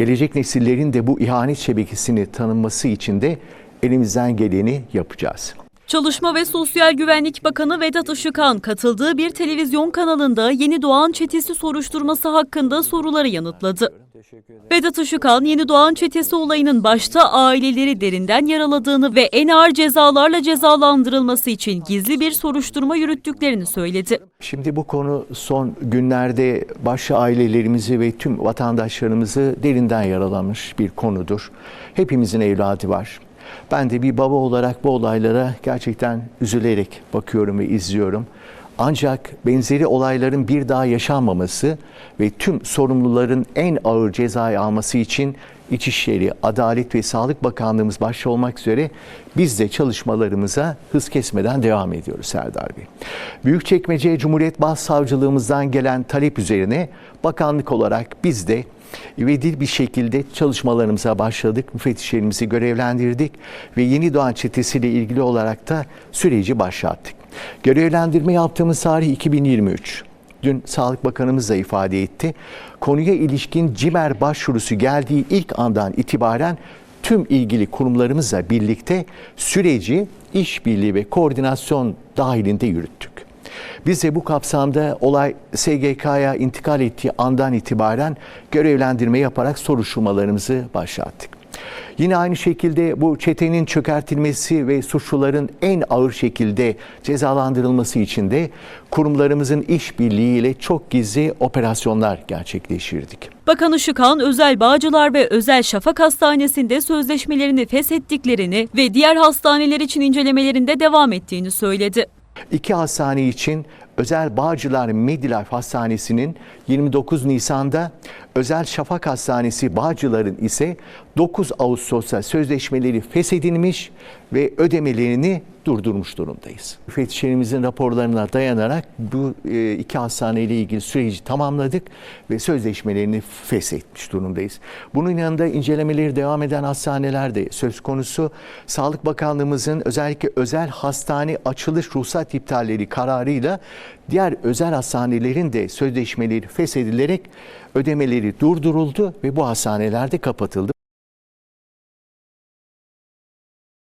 Gelecek nesillerin de bu ihanet şebekesini tanınması için de elimizden geleni yapacağız. Çalışma ve Sosyal Güvenlik Bakanı Vedat Işıkhan katıldığı bir televizyon kanalında yeni doğan çetesi soruşturması hakkında soruları yanıtladı. Vedat Işıkhan, yeni doğan çetesi olayının başta aileleri derinden yaraladığını ve en ağır cezalarla cezalandırılması için gizli bir soruşturma yürüttüklerini söyledi. Şimdi bu konu son günlerde başta ailelerimizi ve tüm vatandaşlarımızı derinden yaralamış bir konudur. Hepimizin evladı var. Ben de bir baba olarak bu olaylara gerçekten üzülerek bakıyorum ve izliyorum. Ancak benzeri olayların bir daha yaşanmaması ve tüm sorumluların en ağır cezayı alması için İçişleri, Adalet ve Sağlık Bakanlığımız başta olmak üzere biz de çalışmalarımıza hız kesmeden devam ediyoruz Serdar Bey. Büyükçekmece Cumhuriyet Başsavcılığımızdan gelen talep üzerine bakanlık olarak biz de ivedi bir şekilde çalışmalarımıza başladık. Müfettişlerimizi görevlendirdik ve yeni doğan çetesiyle ilgili olarak da süreci başlattık. Görevlendirme yaptığımız tarih 2023. Dün Sağlık Bakanımız da ifade etti. Konuya ilişkin CİMER başvurusu geldiği ilk andan itibaren tüm ilgili kurumlarımızla birlikte süreci işbirliği ve koordinasyon dahilinde yürüttük. Biz de bu kapsamda olay SGK'ya intikal ettiği andan itibaren görevlendirme yaparak soruşturmalarımızı başlattık. Yine aynı şekilde bu çetenin çökertilmesi ve suçluların en ağır şekilde cezalandırılması için de kurumlarımızın işbirliğiyle çok gizli operasyonlar gerçekleştirdik. Bakan Işıkhan, Özel Bağcılar ve Özel Şafak Hastanesi'nde sözleşmelerini feshettiklerini ve diğer hastaneler için incelemelerinde devam ettiğini söyledi. İki hastane için Özel Bağcılar Medilife Hastanesi'nin 29 Nisan'da Özel Şafak Hastanesi Bağcılar'ın ise 9 Ağustos'ta sözleşmeleri feshedilmiş ve ödemelerini durdurmuş durumdayız. Müfettişlerimizin raporlarına dayanarak bu e, iki hastaneyle ilgili süreci tamamladık ve sözleşmelerini feshetmiş durumdayız. Bunun yanında incelemeleri devam eden hastaneler de söz konusu. Sağlık Bakanlığımızın özellikle özel hastane açılış ruhsat iptalleri kararıyla diğer özel hastanelerin de sözleşmeleri feshedilerek ödemeleri durduruldu ve bu hastaneler de kapatıldı.